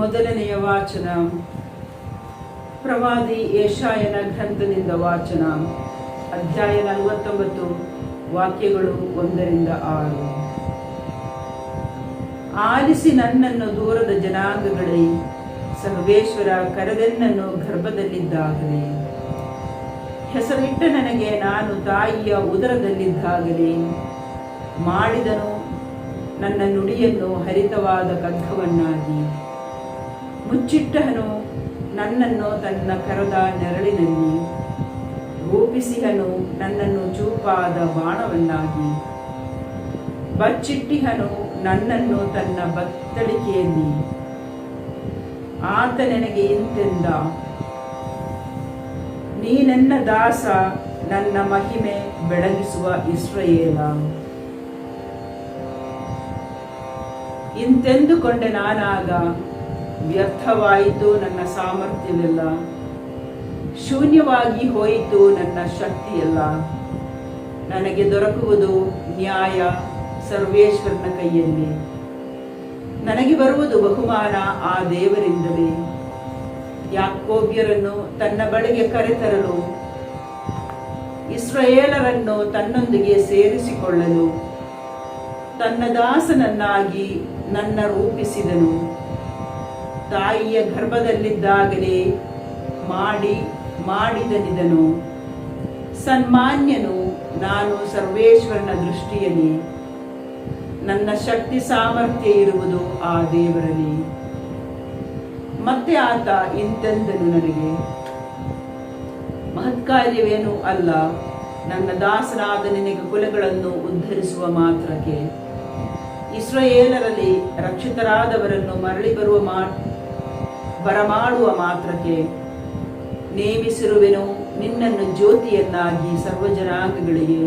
ಮೊದಲನೆಯ ವಾಚನ. ಪ್ರವಾದಿ ಏಷಾಯನ ಗ್ರಂಥದಿಂದ ವಾಚನ. ಅಧ್ಯಾಯ ನಲವತ್ತೊಂಬತ್ತು, ವಾಕ್ಯಗಳು ಒಂದರಿಂದ ಆರು. ಆಲಿಸಿ ನನ್ನನ್ನು ದೂರದ ಜನಾಂಗಗಳೇ, ಸರ್ವೇಶ್ವರ ಕರೆದೆನ್ನನ್ನು ಗರ್ಭದಲ್ಲಿದ್ದಾಗಲೇ. ಹೆಸರಿಟ್ಟ ನನಗೆ ನಾನು ತಾಯಿಯ ಉದರದಲ್ಲಿದ್ದಾಗಲೇ. ಮಾಡಿದನು ನನ್ನ ನುಡಿಯನ್ನು ಹರಿತವಾದ ಖಡ್ಗವನ್ನಾಗಿ. ಮುಚ್ಚಿಟ್ಟಹನು ನನ್ನನ್ನು ತನ್ನ ಕರದ ನೆರಳಿನಲ್ಲಿ ರೂಪಿಸಿಹನು ನನ್ನನ್ನು ಚೂಪಾದ ಬಾಣವನ್ನಾಗಿ ಬಚ್ಚಿಟ್ಟಿಹನು ನನ್ನನ್ನು ತನ್ನ ಬತ್ತಳಿಕೆಯಲ್ಲಿ. ಆತ ನನಗೆ ಇಂತೆಂದ. ನೀ ನನ್ನ ದಾಸ, ನನ್ನ ಮಹಿಮೆ ಬೆಳಗಿಸುವ ಇಸ್ರಾಯೇಲ. ಇಂತೆಂದುಕೊಂಡೆ ನಾನಾಗ ವ್ಯರ್ಥವಾಯಿತು ನನ್ನ ಸಾಮರ್ಥ್ಯವೆಲ್ಲ. ಶೂನ್ಯವಾಗಿ ಹೋಯಿತು ನನ್ನ ಶಕ್ತಿಯೆಲ್ಲ. ನನಗೆ ದೊರಕುವುದು ನ್ಯಾಯ ಸರ್ವೇಶ್ವರನ ಕೈಯಲ್ಲಿ. ನನಗೆ ಬರುವುದು ಬಹುಮಾನ ಆ ದೇವರಿಂದಲೇ. ಯಾಕೋಬ್ಯರನ್ನು ತನ್ನ ಬಳಿಗೆ ಕರೆತರಲು, ಇಸ್ರಾಯೇಲರನ್ನು ತನ್ನೊಂದಿಗೆ ಸೇರಿಸಿಕೊಳ್ಳಲು, ತನ್ನ ದಾಸನನ್ನಾಗಿ ನನ್ನ ರೂಪಿಸಿದನು. ತಾಯಿಯ ಗರ್ಭದಲ್ಲಿದ್ದಾಗಲೇ ಮಾಡಿ, ಮಾಡಿದನಿದನು. ಸನ್ಮಾನ್ಯನು, ನಾನು ಸರ್ವೇಶ್ವರನ ದೃಷ್ಟಿಯಲ್ಲಿ ನನ್ನ ಶಕ್ತಿ ಸಾಮರ್ಥ್ಯ ಇರುವುದು ಆ ದೇವರಲ್ಲಿ. ಮತ್ತೆ ಆತ ಇಂತೆಂದನು ನನಗೆ, ಮಹತ್ಕಾರ್ಯವೇನೂ ಅಲ್ಲ, ನನ್ನ ದಾಸನಾದ ನಿನಗೆ ಕುಲಗಳನ್ನು ಉದ್ಧರಿಸುವ ಮಾತ್ರಕ್ಕೆ. ಇಸ್ರಾಯೇಲರಲ್ಲಿ ರಕ್ಷಿತರಾದವರನ್ನು ಮರಳಿ ಬರುವ ಮಾ ಬರಮಾಡುವ ಮಾತ್ರಕ್ಕೆ ನೇಮಿಸಿರುವೆನು. ನಿನ್ನನ್ನು ಜ್ಯೋತಿಯನ್ನಾಗಿ ಸರ್ವಜನಾಂಗಗಳಿಗೆ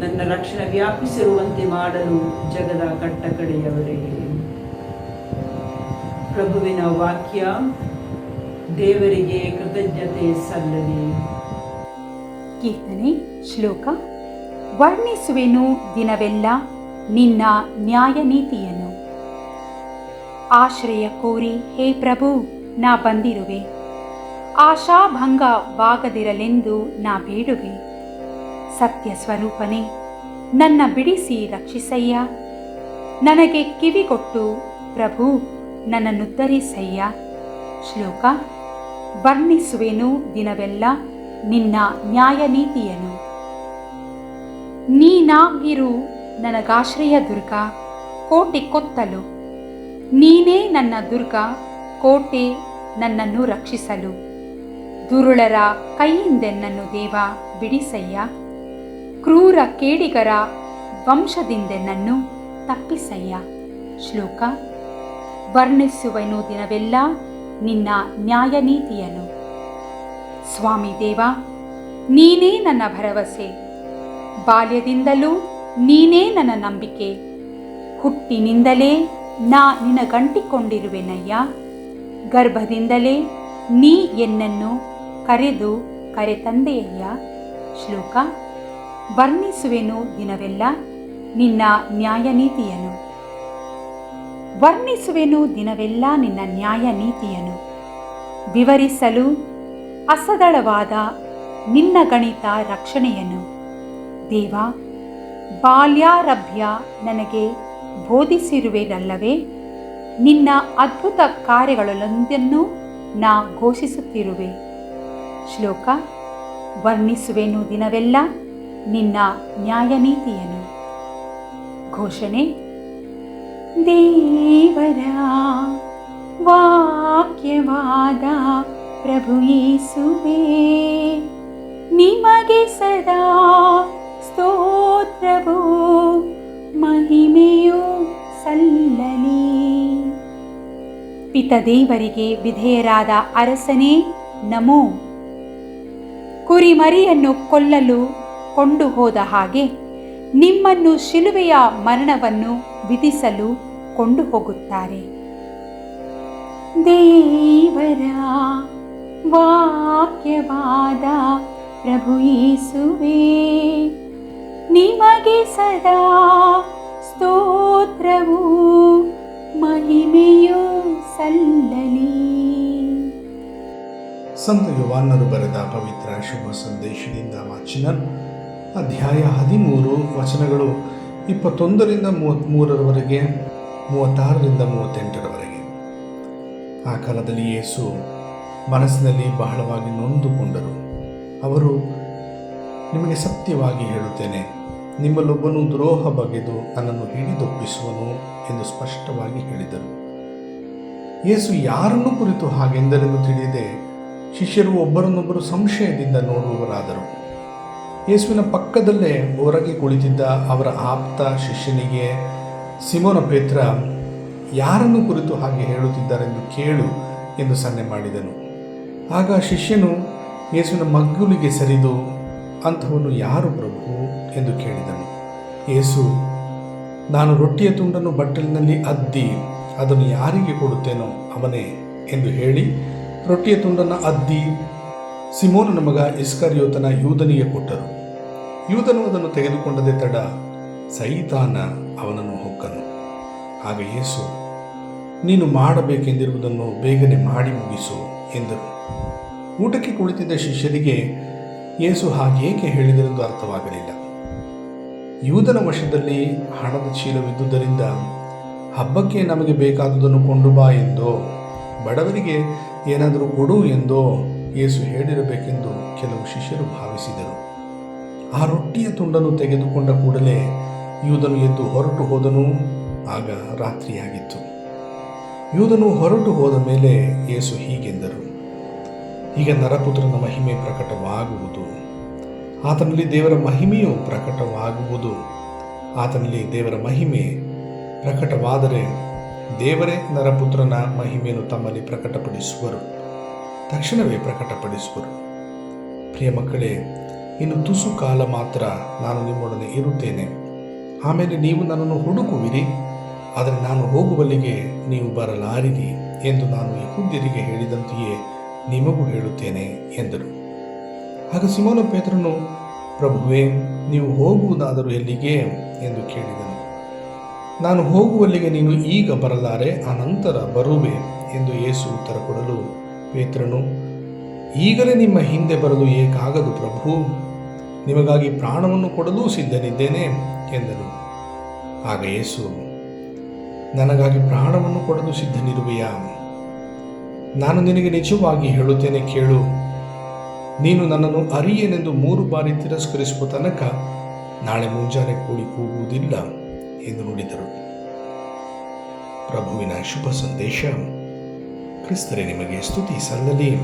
ನನ್ನ ರಕ್ಷಣೆ ವ್ಯಾಪಿಸಿರುವಂತೆ ಮಾಡಲು ಜಗದ ಕಟ್ಟಕಡೆಯವರೆಗೆ ಪ್ರಭುವಿನ ವಾಕ್ಯ, ದೇವರಿಗೆ ಕೃತಜ್ಞತೆ ಸಲ್ಲಲಿ. ಕೀರ್ತನೆ ಶ್ಲೋಕ, ವರ್ಣಿಸುವೆನು ದಿನವೆಲ್ಲ ನಿನ್ನ ನ್ಯಾಯ ನೀತಿಯನ್ನು ಆಶ್ರಯ ಕೋರಿ, ಹೇ ಪ್ರಭು, ನಾ ಬಂದಿರುವೆ. ಆಶಾಭಂಗವಾಗದಿರಲೆಂದು ನಾ ಬೇಡುವೆ. ಸತ್ಯ ಸ್ವರೂಪನೇ, ನನ್ನ ಬಿಡಿಸಿ ರಕ್ಷಿಸಯ್ಯ. ನನಗೆ ಕಿವಿಗೊಟ್ಟು ಪ್ರಭು ನನ್ನನ್ನುದ್ಧರಿಸಯ್ಯ ಶ್ಲೋಕ, ವರ್ಣಿಸುವೆನು ದಿನವೆಲ್ಲ ನಿನ್ನ ನ್ಯಾಯ ನೀತಿಯನು ನೀನಾಗಿರು ನನಗಾಶ್ರಯ ದುರ್ಗ, ಕೋಟೆ ಕೊತ್ತಲು. ನೀನೇ ನನ್ನ ದುರ್ಗ, ಕೋಟೆ ನನ್ನನ್ನು ರಕ್ಷಿಸಲು. ದುರುಳರ ಕೈಯಿಂದೆನ್ನನ್ನು ದೇವ ಬಿಡಿಸಯ್ಯ. ಕ್ರೂರ ಕೇಡಿಗರ ವಂಶದಿಂದೆನ್ನನ್ನು ತಪ್ಪಿಸಯ್ಯ. ಶ್ಲೋಕ, ವರ್ಣಿಸುವೆನು ದಿನವೆಲ್ಲ ನಿನ್ನ ನ್ಯಾಯ ನೀತಿಯನು ಸ್ವಾಮಿ ದೇವ, ನೀನೇ ನನ್ನ ಭರವಸೆ. ಬಾಲ್ಯದಿಂದಲೂ ನೀನೇ ನನ್ನ ನಂಬಿಕೆ. ಹುಟ್ಟಿನಿಂದಲೇ ನಾ ನಿನಗಂಟಿಕೊಂಡಿರುವೆನಯ್ಯ ಗರ್ಭದಿಂದಲೇ ನೀ ಎನ್ನನ್ನು ಕರೆದು ಕರೆತಂದೆಯಯ್ಯ ಶ್ಲೋಕ, ವರ್ಣಿಸುವೆನು ದಿನವೆಲ್ಲ ನಿನ್ನ ನ್ಯಾಯ ನೀತಿಯನ್ನು ವರ್ಣಿಸುವೆನು ದಿನವೆಲ್ಲ ನಿನ್ನ ನ್ಯಾಯ ನೀತಿಯನು ವಿವರಿಸಲು ಅಸದಳವಾದ ನಿನ್ನ ಗಣಿತ ರಕ್ಷಣೆಯನು. ದೇವ, ಬಾಲ್ಯಾರಭ್ಯ ನನಗೆ ಬೋಧಿಸಿರುವೆನಲ್ಲವೇ? ನಿನ್ನ ಅದ್ಭುತ ಕಾರ್ಯಗಳಲ್ಲೊಂದನ್ನು ನಾ ಘೋಷಿಸುತ್ತಿರುವೆ. ಶ್ಲೋಕ, ವರ್ಣಿಸುವೆನು ದಿನವೆಲ್ಲ ನಿನ್ನ ನ್ಯಾಯನೀತಿಯನ್ನು. ಘೋಷಣೆ, ದೇವರ ವಾಕ್ಯವಾದ ಪ್ರಭು ಯೇಸುವೆ, ನಿಮಗೆ ಸದಾ ಸ್ತೋತ್ರವು ಮಹಿಮೆಯು ಸಲ್ಲಲಿ. ಪಿತದೇವರಿಗೆ ವಿಧೇಯರಾದ ಅರಸನೇ, ನಮೋ. ಕುರಿಮರಿಯನ್ನು ಕೊಲ್ಲಲು ಕೊಂಡು ಹೋದ ಹಾಗೆ ನಿಮ್ಮನ್ನು ಶಿಲುವೆಯ ಮರಣವನ್ನು ವಿಧಿಸಲು ಕೊಂಡು ಹೋಗುತ್ತಾರೆ ದೇವರ ವಾಕ್ಯವಾದ ಪ್ರಭು ಯೇಸುವೆ ನಿಮಗೆ ಸದಾ ಸ್ತೋತ್ರವು, ಮಹಿಮೆಯು ಸಲ್ಲಲಿ. ಸಂತ ಯುವಾನರು ಬರೆದ ಪವಿತ್ರ ಶುಭ ಸಂದೇಶದಿಂದ ವಾಚಿನ ಅಧ್ಯಾಯ ಹದಿಮೂರು ವಚನಗಳು ಇಪ್ಪತ್ತೊಂದರಿಂದ ಮೂವತ್ತ್ಮೂರರವರೆಗೆ ಮೂವತ್ತಾರರಿಂದ ಮೂವತ್ತೆಂಟರವರೆಗೆ. ಆ ಕಾಲದಲ್ಲಿ ಯೇಸು ಮನಸ್ಸಿನಲ್ಲಿ ಬಹಳವಾಗಿ ನೊಂದುಕೊಂಡರು. ಅವರು ನಿಮಗೆ ಸತ್ಯವಾಗಿ ಹೇಳುತ್ತೇನೆ. ನಿಮ್ಮಲ್ಲೊಬ್ಬನು ದ್ರೋಹ ಬಗೆದು ನನ್ನನ್ನು ಹಿಡಿದೊಪ್ಪಿಸುವನು ಎಂದು ಸ್ಪಷ್ಟವಾಗಿ ಹೇಳಿದರು. ಯೇಸು ಯಾರನ್ನು ಕುರಿತು ಹಾಗೆಂದರೆಂದು ತಿಳಿದಿದೆ ಶಿಷ್ಯರು ಒಬ್ಬರನ್ನೊಬ್ಬರು ಸಂಶಯದಿಂದ ನೋಡುವವರಾದರು. ಯೇಸುವಿನ ಪಕ್ಕದಲ್ಲೇ ಹೊರಗೆ ಕುಳಿತಿದ್ದ ಅವರ ಆಪ್ತ ಶಿಷ್ಯನಿಗೆ, ಸಿಮೋನ ಪೇತ್ರ, ಯಾರನ್ನು ಕುರಿತು ಹಾಗೆ ಹೇಳುತ್ತಿದ್ದಾರೆಂದು ಕೇಳು ಎಂದು ಸನ್ನೆ ಮಾಡಿದನು. ಆಗ ಶಿಷ್ಯನು ಯೇಸುವಿನ ಮಗ್ಗುಲಿಗೆ ಸರಿದು ಅಂಥವನು ಯಾರು ಪ್ರಭು ಎಂದು ಕೇಳಿದನು. ಯೇಸು, ನಾನು ರೊಟ್ಟಿಯ ತುಂಡನ್ನು ಬಟ್ಟಲಿನಲ್ಲಿ ಅದ್ದಿ, ಅದನ್ನು ಯಾರಿಗೆ ಕೊಡುತ್ತೇನೋ ಅವನೇ ಎಂದು ಹೇಳಿ, ರೊಟ್ಟಿಯ ತುಂಡನ್ನು ಅದ್ದಿ, ಸಿಮೋನನ ಮಗ ಇಸ್ಕರಿಯೋತನ ಯೂದನಿಗೆ ಕೊಟ್ಟರು. ಯೂದನು ಅದನ್ನು ತೆಗೆದುಕೊಂಡದೆ ತಡ, ಸೈತಾನ ಅವನನ್ನು ಹೊಕ್ಕನು. ಆಗ ಯೇಸು, ನೀನು ಮಾಡಬೇಕೆಂದಿರುವುದನ್ನು ಬೇಗನೆ ಮಾಡಿ ಮುಗಿಸು ಎಂದರು ಊಟಕ್ಕೆ ಕುಳಿತಿದ್ದ ಶಿಷ್ಯರಿಗೆ ಯೇಸು ಹಾಗೇಕೆ ಹೇಳಿದರೆಂದು ಅರ್ಥವಾಗಲಿಲ್ಲ. ಯೂದನ ವಶದಲ್ಲಿ ಹಣದ ಚೀಲವಿದ್ದುದರಿಂದ ಹಬ್ಬಕ್ಕೆ ನಮಗೆ ಬೇಕಾದುದನ್ನು ಕೊಂಡು ಬಾ ಎಂದೋ, ಬಡವರಿಗೆ ಏನಾದರೂ ಕೊಡು ಎಂದೋ ಯೇಸು ಹೇಳಿರಬೇಕೆಂದು ಕೆಲವು ಶಿಷ್ಯರು ಭಾವಿಸಿದರು. ಆ ರೊಟ್ಟಿಯ ತುಂಡನ್ನು ತೆಗೆದುಕೊಂಡ ಕೂಡಲೇ ಯೂದನು ಎದ್ದು ಹೊರಟು ಹೋದನು, ಆಗ ರಾತ್ರಿಯಾಗಿತ್ತು. ಯೂದನು ಹೊರಟು ಹೋದ ಮೇಲೆ ಯೇಸು ಹೀಗೆಂದರು. ಈಗ ನರಪುತ್ರನ ಮಹಿಮೆ ಪ್ರಕಟವಾಗುವುದು. ಆತನಲ್ಲಿ ದೇವರ ಮಹಿಮೆಯು ಪ್ರಕಟವಾಗುವುದು. ಆತನಲ್ಲಿ ದೇವರ ಮಹಿಮೆ ಪ್ರಕಟವಾದರೆ ದೇವರೇ ನರಪುತ್ರನ ಮಹಿಮೆಯನ್ನು ತಮ್ಮಲ್ಲಿ ಪ್ರಕಟಪಡಿಸುವರು. ತಕ್ಷಣವೇ ಪ್ರಕಟಪಡಿಸುವರು. ಪ್ರಿಯ ಮಕ್ಕಳೇ, ಇನ್ನು ತುಸು ಕಾಲ ಮಾತ್ರ ನಾನು ನಿಮ್ಮೊಡನೆ ಇರುತ್ತೇನೆ. ಆಮೇಲೆ ನೀವು ನನ್ನನ್ನು ಹುಡುಕುವಿರಿ. ಆದರೆ ನಾನು ಹೋಗುವಲ್ಲಿಗೆ ನೀವು ಬರಲಾರಿರಿ ಎಂದು ನಾನು ಯಹೂದ್ಯರಿಗೆ ಹೇಳಿದಂತೆಯೇ ನಿಮಗೂ ಹೇಳುತ್ತೇನೆ ಎಂದರು. ಆಗ ಸಿಮೋನ ಪೇತ್ರನು, ಪ್ರಭುವೇ, ನೀವು ಹೋಗುವುದಾದರೂ ಎಲ್ಲಿಗೆ? ಎಂದು ಕೇಳಿದನು. ನಾನು ಹೋಗುವಲ್ಲಿಗೆ ನೀನು ಈಗ ಬರಲಾರೆ, ಅನಂತರ ಬರುವೆ, ಎಂದು ಯೇಸು ಉತ್ತರ ಕೊಡಲು ಪೇತ್ರನು, ಈಗಲೇ ನಿಮ್ಮ ಹಿಂದೆ ಬರಲು ಏಕಾಗದು ಪ್ರಭು? ನಿಮಗಾಗಿ ಪ್ರಾಣವನ್ನು ಕೊಡಲೂ ಸಿದ್ಧನಿದ್ದೇನೆ, ಎಂದನು. ಆಗ ಯೇಸು, ನನಗಾಗಿ ಪ್ರಾಣವನ್ನು ಕೊಡಲು ಸಿದ್ಧನಿರುವೆಯಾ? ನಾನು ನಿನಗೆ ನಿಜವಾಗಿ ಹೇಳುತ್ತೇನೆ ಕೇಳು. ನೀನು ನನ್ನನ್ನು ಅರಿಯೇನೆಂದು ಮೂರು ಬಾರಿ ತಿರಸ್ಕರಿಸುವ ತನಕ ನಾಳೆ ಮುಂಜಾನೆ ಕೂಡಿ ಕೂಗುವುದಿಲ್ಲ ಎಂದು ನುಡಿದರು. ಪ್ರಭುವಿನ ಶುಭ ಸಂದೇಶ. ಕ್ರಿಸ್ತರೇ ನಿಮಗೆ ಸ್ತುತಿ ಸಲ್ಲಲಿ.